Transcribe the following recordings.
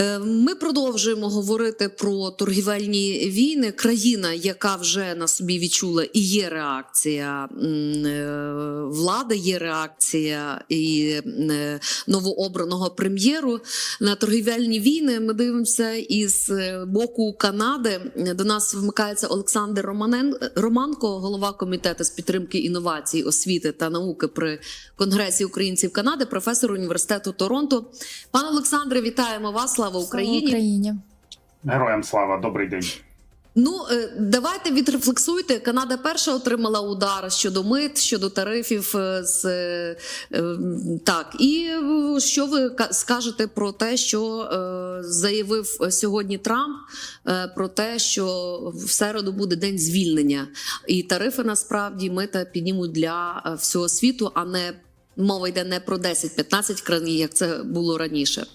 Е, Ми продовжуємо говорити про торгівельні війни. Країна, яка вже на собі відчула, і є реакція е, влади, є реакція і е, новообраного прем'єру на торгівельні війни. Ми дивимося із боку Канади. До нас вмикається Олександр Романен Романко, голова комітету з підтримки інновацій, освіти та науки при Конгресі українців Канади, професор університету Торонто. Пане Олександре, вітаємо вас! Слава Україні! Слава Україні. Героям слава, добрий день. Ну е, давайте відрефлексуйте. Канада перша отримала удар щодо мит, щодо тарифів. е, З е, так, і що ви скажете про те, що е, заявив сьогодні Трамп е, про те, що в середу буде день звільнення, і тарифи насправді мита піднімуть для всього світу, а не мова йде не про 10-15 країн, як це було раніше.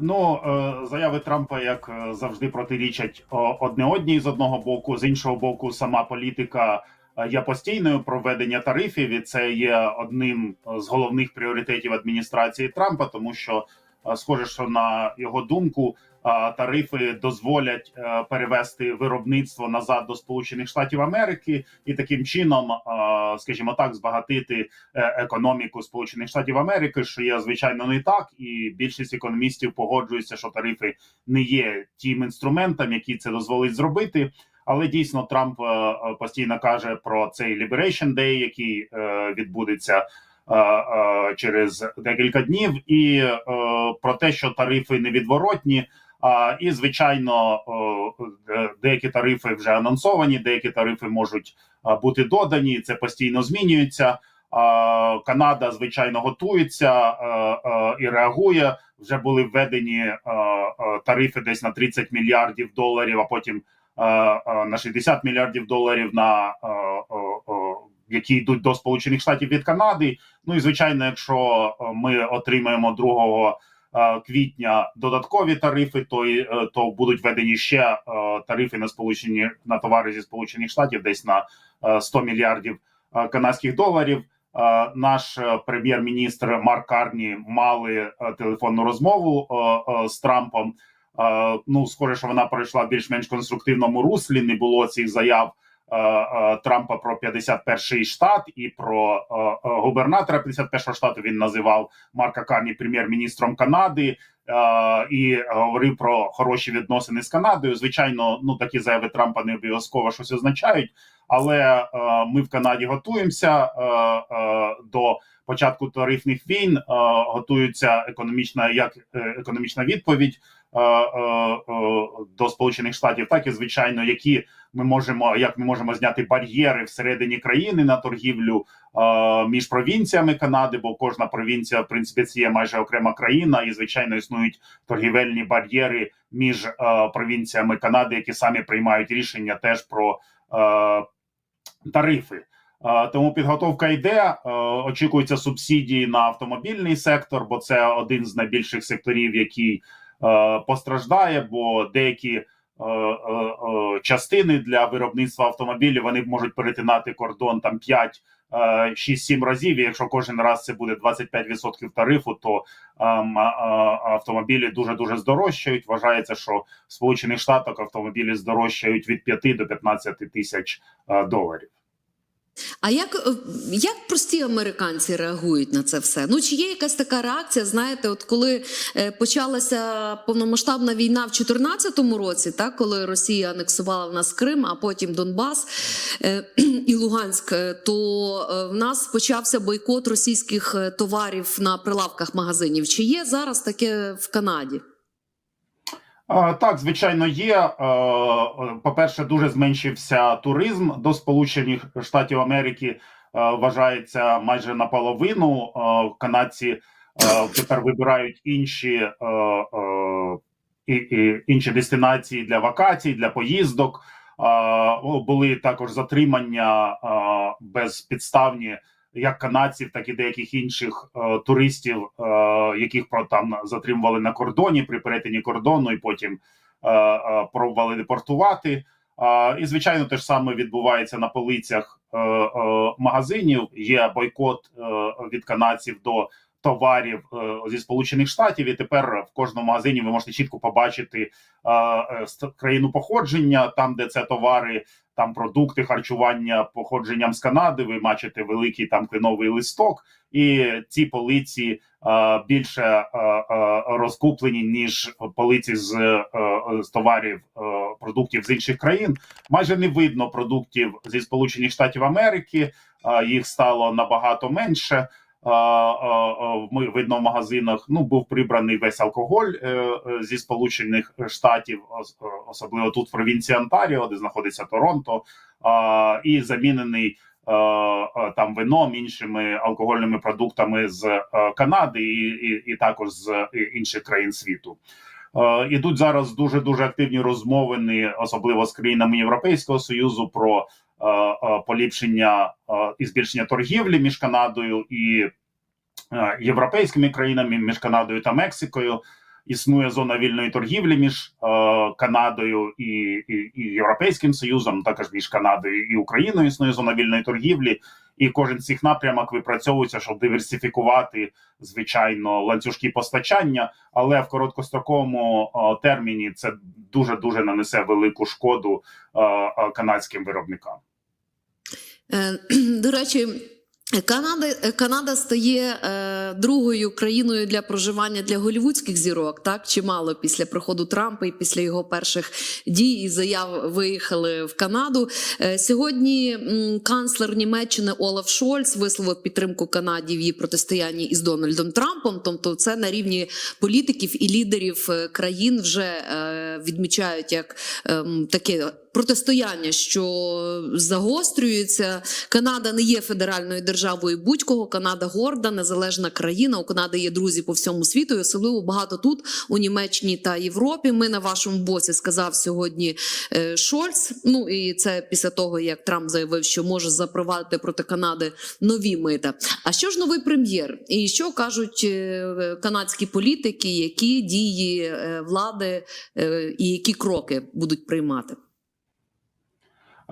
Ну е, заяви Трампа, як е, завжди, протирічать о, одне одній з одного боку, з іншого боку, сама політика е, є постійною проведення тарифів, і це є одним з головних пріоритетів адміністрації Трампа, тому що е, схоже, що на його думку. Тарифи дозволять е, перевести виробництво назад до Сполучених Штатів Америки і таким чином, скажімо так, збагатити е, економіку Сполучених Штатів Америки, що є звичайно не так, і більшість економістів погоджуються, що тарифи не є тим інструментом, який це дозволить зробити. Але дійсно Трамп е, постійно каже про цей Liberation Day, який відбудеться через декілька днів, і про те, що тарифи невідворотні. А, і звичайно, деякі тарифи вже анонсовані, деякі тарифи можуть бути додані. Це постійно змінюється. Канада звичайно готується а, а, і реагує. Вже були введені тарифи десь на 30 мільярдів доларів, а потім на 60 мільярдів доларів на які йдуть до Сполучених Штатів від Канади. Ну і звичайно, якщо ми отримаємо другого е, квітня додаткові тарифи, то е, то будуть введені ще е, тарифи на сполучені на товари зі сполучених штатів, десь на е, 100 мільярдів е, канадських доларів. Е, Наш е, прем'єр-міністр Марк Карні мали е, телефонну розмову е, е, з Трампом. Е, Ну, схоже, що вона пройшла в більш-менш конструктивному руслі. Не було цих заяв е, е, Трампа про 51-й штат і про е, е, губернатора 51-го штату. Він називав Марка Карні прем'єр-міністром Канади е, і говорив про хороші відносини з Канадою. Звичайно, ну такі заяви Трампа не обов'язково щось означають, але е, ми в Канаді готуємося е, е, до початку тарифних війн. Е, готується економічна як е, економічна відповідь е, е, е, до Сполучених Штатів, так і звичайно, які ми можемо як ми можемо зняти бар'єри всередині країни на торгівлю е, між провінціями Канади, бо кожна провінція, в принципі, це є майже окрема країна, і звичайно існують торгівельні бар'єри між е, провінціями Канади, які самі приймають рішення теж про е, тарифи. Тому підготовка йде. Очікуються субсидії на автомобільний сектор, бо це один з найбільших секторів, який постраждає, бо деякі частини для виробництва автомобілів вони можуть перетинати кордон там 5 е, 6-7 разів. І якщо кожен раз це буде 25% тарифу, то ем, автомобілі дуже дуже здорожчають. Вважається, що в Сполучених Штатах автомобілі здорожчають від 5 до 15 тисяч е, доларів. А як, е, як прості американці реагують на це все? Ну чи є якась така реакція? Знаєте, от коли е, почалася повномасштабна війна в 2014 році, так коли Росія анексувала в нас Крим, а потім Донбас е, і Луганськ, то в нас почався бойкот російських товарів на прилавках магазинів. Чи є зараз таке в Канаді? Так, звичайно, є. По-перше, дуже зменшився туризм до Сполучених Штатів Америки. Вважається майже наполовину. Канадці тепер вибирають інші, інші дестинації для вакацій, для поїздок. Були також затримання безпідставні як канадців, так і деяких інших е, туристів, е, яких про там затримували на кордоні при перетині кордону, і потім е, е, пробували депортувати. Е, і звичайно, те ж саме відбувається на полицях е, е, магазинів. Є бойкот е, від канадців до товарів е, зі Сполучених Штатів, і тепер в кожному магазині ви можете чітко побачити е, е, країну походження, там, де це товари, там продукти харчування походженням з Канади. Ви бачите великий там кленовий листок, і ці полиці е, більше е, е, розкуплені ніж полиці з, е, з товарів е, продуктів з інших країн. Майже не видно продуктів зі Сполучених Штатів Америки. е, Їх стало набагато менше. Видно в магазинах. Ну був прибраний весь алкоголь е, е, зі Сполучених Штатів, е, особливо тут в провінції Онтаріо, де знаходиться Торонто, і замінений там вином іншими алкогольними продуктами з Канади і, і, і також з інших країн світу. Ідуть зараз дуже дуже активні розмовини, особливо з країнами Європейського союзу, про поліпшення е, і збільшення торгівлі між Канадою і е, європейськими країнами, між Канадою та Мексикою. Існує зона вільної торгівлі між е, Канадою і, і, і Європейським Союзом, також між Канадою і Україною існує зона вільної торгівлі, і кожен з цих напрямок випрацьовується, щоб диверсифікувати звичайно ланцюжки постачання, але в короткостроковому е, терміні це дуже дуже нанесе велику шкоду е, е, канадським виробникам. Е, До речі, Канада, Канада стає е, другою країною для проживання для голівудських зірок, так чимало після приходу Трампа і після його перших дій і заяв виїхали в Канаду. Е, сьогодні м, канцлер Німеччини Олаф Шольц висловив підтримку Канаді в її протистоянні із Дональдом Трампом. Тобто, це на рівні політиків і лідерів е, країн вже е, відмічають як ем, таке протистояння, що загострюється. Канада не є федеральною державою будь-кого. Канада горда, незалежна країна. У Канади є друзі по всьому світу, і особливо багато тут у Німеччині та Європі. Ми на вашому боці сказав сьогодні е, Шольц. Ну і це після того, як Трамп заявив, що може запровадити проти Канади нові мита. А що ж новий прем'єр? І що кажуть е, канадські політики, які дії е, влади і які кроки будуть приймати?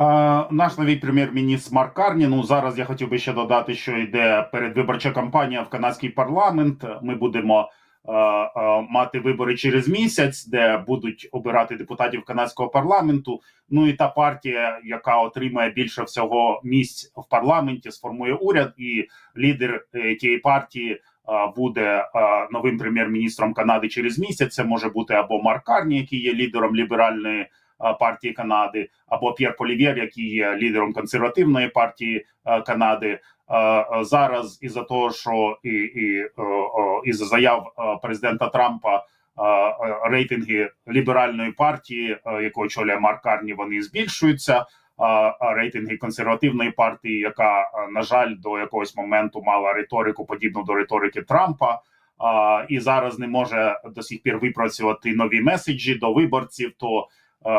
Е, Наш новий прем'єр-міністр Марк Карні. Ну зараз я хотів би ще додати, що йде передвиборча кампанія в канадський парламент. Ми будемо е, е, мати вибори через місяць, де будуть обирати депутатів канадського парламенту. Ну і та партія, яка отримає більше всього місць в парламенті, сформує уряд, і лідер тієї партії. Буде новим прем'єр-міністром Канади через місяць. Це може бути або Марк Карні, який є лідером ліберальної партії Канади, або П'єр Полівєр, який є лідером консервативної партії е, Канади. Е, е, Зараз із-за того, що і, і е, із заяв е, президента Трампа е, е, рейтинги ліберальної партії, е, яку очолює Марк Карні, вони збільшуються. Рейтинги консервативної партії, яка е, на жаль до якогось моменту мала риторику подібну до риторики Трампа, і зараз не може до сих пір випрацювати нові меседжі до виборців. То е,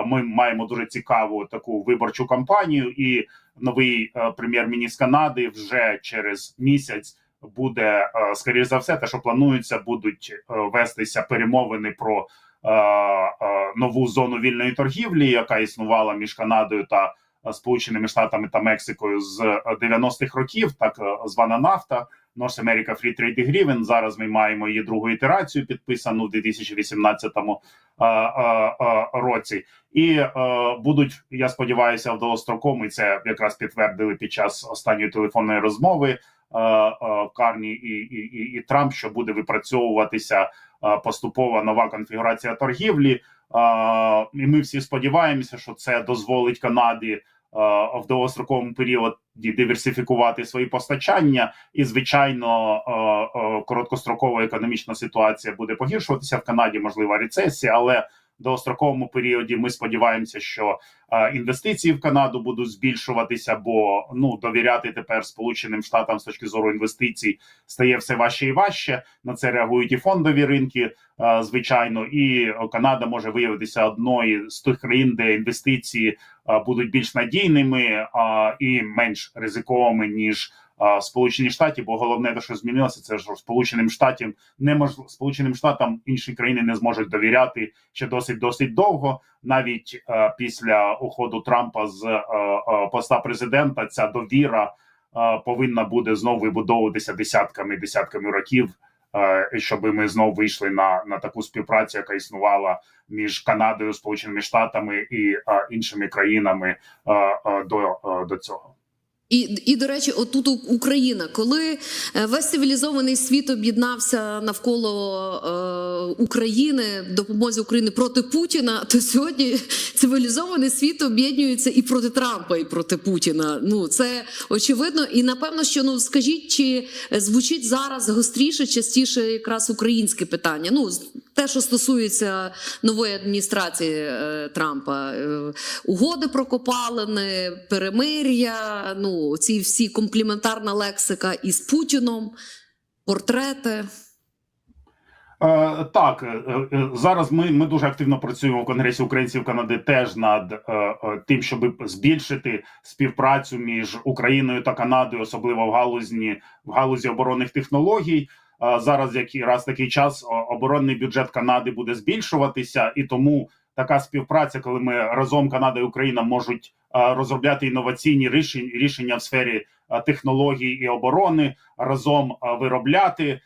ми маємо дуже цікаву таку виборчу кампанію, і новий е, прем'єр-міністр Канади вже через місяць буде е, скоріш за все, те, що планується, будуть е, вестися перемовини про е, е, нову зону вільної торгівлі, яка існувала між Канадою та е, Сполученими Штатами та Мексикою з е, 90-х років, так е, звана нафта. North America Free Trade Agreement. Зараз ми маємо її другу ітерацію, підписану в 2018 е, е, е, році, і будуть, я сподіваюся, в довгостроковому, і це якраз підтвердили під час останньої телефонної розмови Карні і, і, і, і Трамп, що буде випрацьовуватися поступова нова конфігурація торгівлі. І ми всі сподіваємося, що це дозволить Канаді в довгостроковому періоді диверсифікувати свої постачання, і звичайно, е, е, короткострокова економічна ситуація буде погіршуватися в Канаді. Можлива рецесія, але довгостроковому періоді ми сподіваємося, що е, інвестиції в Канаду будуть збільшуватися, бо ну довіряти тепер Сполученим Штатам з точки зору інвестицій стає все важче і важче. На це реагують і фондові ринки, е, звичайно, і Канада може виявитися одною з тих країн, де інвестиції е, будуть більш надійними і менш ризиковими ніж Сполучені Штати. Бо головне, те, що змінилося, це що Сполученим Штатам неможливо Сполученим Штатам інші країни не зможуть довіряти ще досить досить довго. Навіть е, після уходу Трампа з е, е, поста президента ця довіра. повинна буде знову вибудовуватися десятками десятками років, щоб ми знову вийшли на, на таку співпрацю, яка існувала між Канадою, Сполученими Штатами і е, іншими країнами е, е, до, е, до цього. І, і до речі, отут Україна, коли е, весь цивілізований світ об'єднався навколо е, України, допомозі України проти Путіна, то сьогодні цивілізований світ об'єднується і проти Трампа, і проти Путіна. Ну це очевидно. І напевно, що ну скажіть, чи звучить зараз гостріше, частіше якраз українське питання? Ну те, що стосується нової адміністрації е, Трампа, е, угоди про копалини, перемир'я, ну ці всі компліментарна лексика із Путіном, портрети. Е, так, зараз ми, ми дуже активно працюємо в Конгресі українців Канади теж над тим, щоб збільшити співпрацю між Україною та Канадою, особливо в галузі в галузі оборонних технологій. Зараз якраз такий час оборонний бюджет Канади буде збільшуватися, і тому така співпраця, коли ми разом Канада і Україна можуть розробляти інноваційні рішення, рішення в сфері технологій і оборони, разом виробляти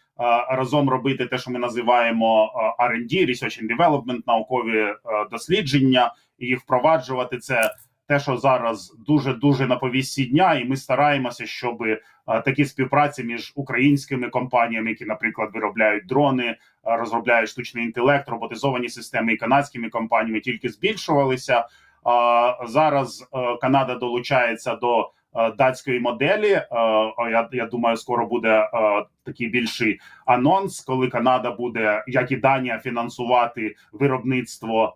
разом робити те, що ми називаємо R&D, Research and Development, наукові дослідження, і впроваджувати. Це те, що зараз дуже дуже на повісті дня, і ми стараємося, щоб е, такі співпраці між українськими компаніями, які, наприклад, виробляють дрони, е, розробляють штучний інтелект, роботизовані системи і канадськими компаніями тільки збільшувалися. Зараз е, Канада долучається до датської моделі. Я, я думаю, скоро буде такий більший анонс, коли Канада буде, як і Данія, фінансувати виробництво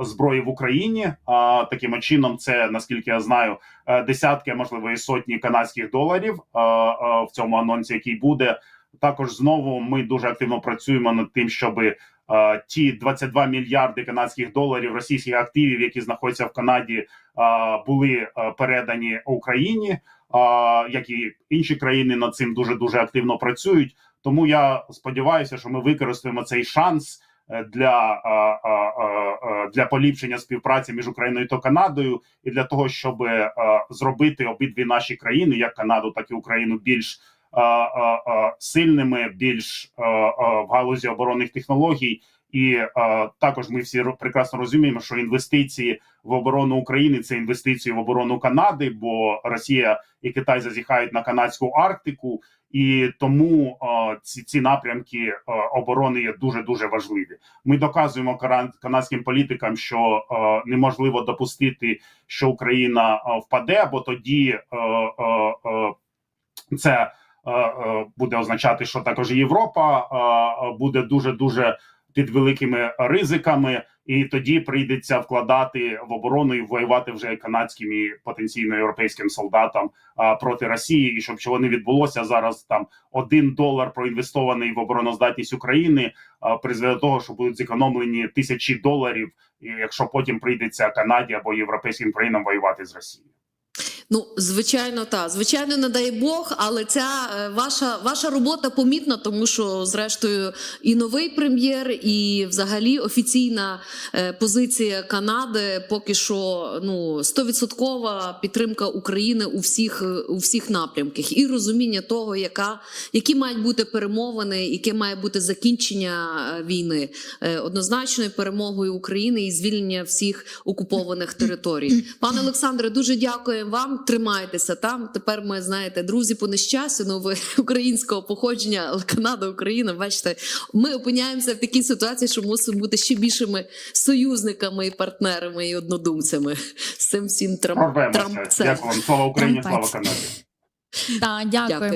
зброї в Україні. А таким чином, це наскільки я знаю, е, десятки, можливо, і сотні канадських доларів е, е, в цьому анонсі, який буде. Також знову ми дуже активно працюємо над тим, щоб е, ті 22 мільярди канадських доларів російських активів, які знаходяться в Канаді, е, були е, передані Україні, е, як і інші країни над цим дуже дуже активно працюють. Тому я сподіваюся, що ми використаємо цей шанс е, для, для поліпшення співпраці між Україною та Канадою, і для того, щоб е, зробити обидві наші країни, як Канаду, так і Україну, більш сильними, більш в галузі оборонних технологій. І е, також ми всі прекрасно розуміємо, що інвестиції в оборону України це інвестиції в оборону Канади, бо Росія і Китай зазіхають на канадську Арктику, і тому е, ці, ці напрямки е, оборони є дуже дуже важливі. Ми доказуємо канадським політикам, що е, неможливо допустити, що Україна е, впаде, бо тоді е, е, е, це е, е, буде означати, що також Європа е, е, буде дуже дуже під великими ризиками, і тоді прийдеться вкладати в оборону і воювати вже канадським і потенційно європейським солдатам а, проти Росії. І щоб чого не відбулося зараз, там один долар проінвестований в обороноздатність України а, призведе до того, що будуть зекономлені тисячі доларів, якщо потім прийдеться Канаді або європейським країнам воювати з Росією. Ну, звичайно, так. Звичайно, не дай Бог, але ця е, ваша, ваша робота помітна, тому що, зрештою, і новий прем'єр, і взагалі офіційна е, позиція Канади поки що ну, стовідсоткова підтримка України у всіх, е, у всіх напрямках, і розуміння того, яка, які мають бути перемовини, яке має бути закінчення війни, однозначною перемогою України і звільнення всіх окупованих територій. Пане Олександре, дуже дякуємо вам. Тримайтеся там. Тепер ми знаєте, друзі по нещастю, ну ви українського походження, але Канада, Україна. Бачите, ми опиняємося в такій ситуації, що мусимо бути ще більшими союзниками і партнерами і однодумцями з цим всім трам... Прорвемося. трампцем. Дякую вам. Слава Україні, слава Канаді. Так, дякую. Дякую.